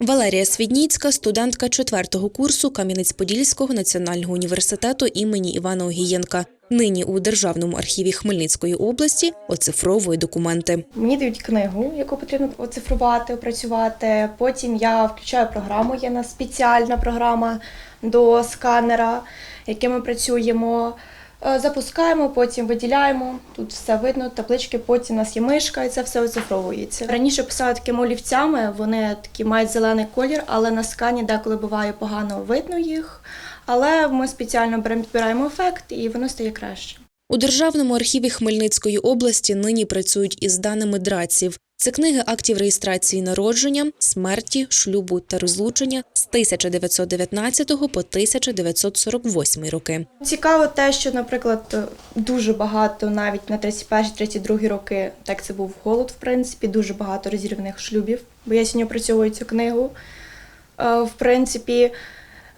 Валерія Свідніцька, студентка четвертого курсу Кам'янець-Подільського національного університету імені Івана Огієнка. Нині у Державному архіві Хмельницької області оцифровує документи. Мені дають книгу, яку потрібно оцифрувати, опрацювати. Потім я включаю програму. Є у нас спеціальна програма до сканера, яким ми працюємо. Е, Запускаємо, потім виділяємо. Тут все видно, таблички. Потім у нас є мишка, і це все оцифровується. Раніше писали такими олівцями, вони такі мають зелений колір, але на скані деколи буває погано видно їх. Але ми спеціально підбираємо ефект, і воно стає краще. У Державному архіві Хмельницької області нині працюють із даними драців. Це книги актів реєстрації народження, смерті, шлюбу та розлучення з 1919 по 1948 роки. Цікаво те, що, наприклад, дуже багато навіть на 31-32 роки, так це був голод, в принципі, дуже багато розірваних шлюбів, бо я сьогодні опрацьовую цю книгу. Е, В принципі,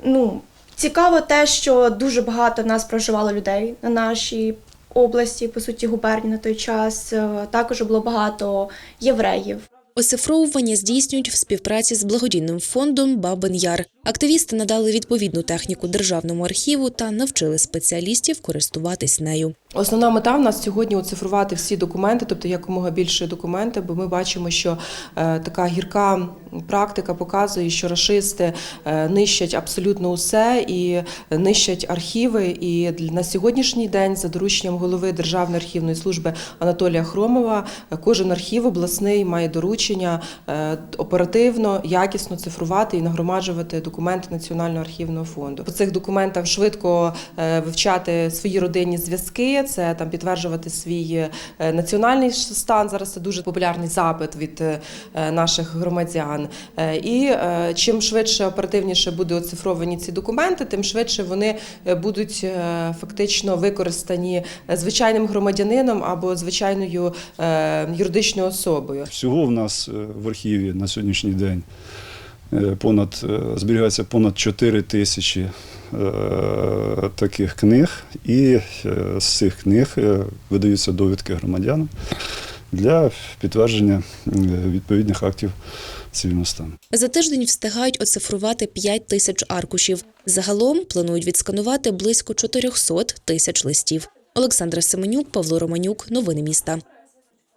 ну, цікаво те, що дуже багато нас проживало людей на нашій області, по суті, губернії на той час. Е, Також було багато євреїв. Оцифровування здійснюють в співпраці з благодійним фондом Бабин Яр. Активісти надали відповідну техніку державному архіву та навчили спеціалістів користуватись нею. Основна мета в нас сьогодні оцифрувати всі документи, тобто якомога більше документи, бо ми бачимо, що е, така гірка практика показує, що рашисти е, нищать абсолютно усе і нищать архіви. І на сьогоднішній день, за дорученням голови Державної архівної служби Анатолія Хромова, е, кожен архів обласний має доручення оперативно, якісно цифрувати і нагромаджувати документи Національного архівного фонду. По цих документах швидко вивчати свої родинні зв'язки, це там підтверджувати свій е, національний стан. Зараз це дуже популярний запит від е, наших громадян. Е, І чим швидше оперативніше буде оцифровані ці документи, тим швидше вони будуть фактично використані звичайним громадянином або звичайною юридичною особою. Всього в нас в архіві на сьогоднішній день понад зберігається понад 4 тисячі таких книг, і е, з цих книг е, видаються довідки громадянам для підтвердження е, відповідних актів цивільного стану. За тиждень встигають оцифрувати 5 тисяч аркушів. Загалом планують відсканувати близько 400 тисяч листів. Олександра Семенюк, Павло Романюк. Новини міста.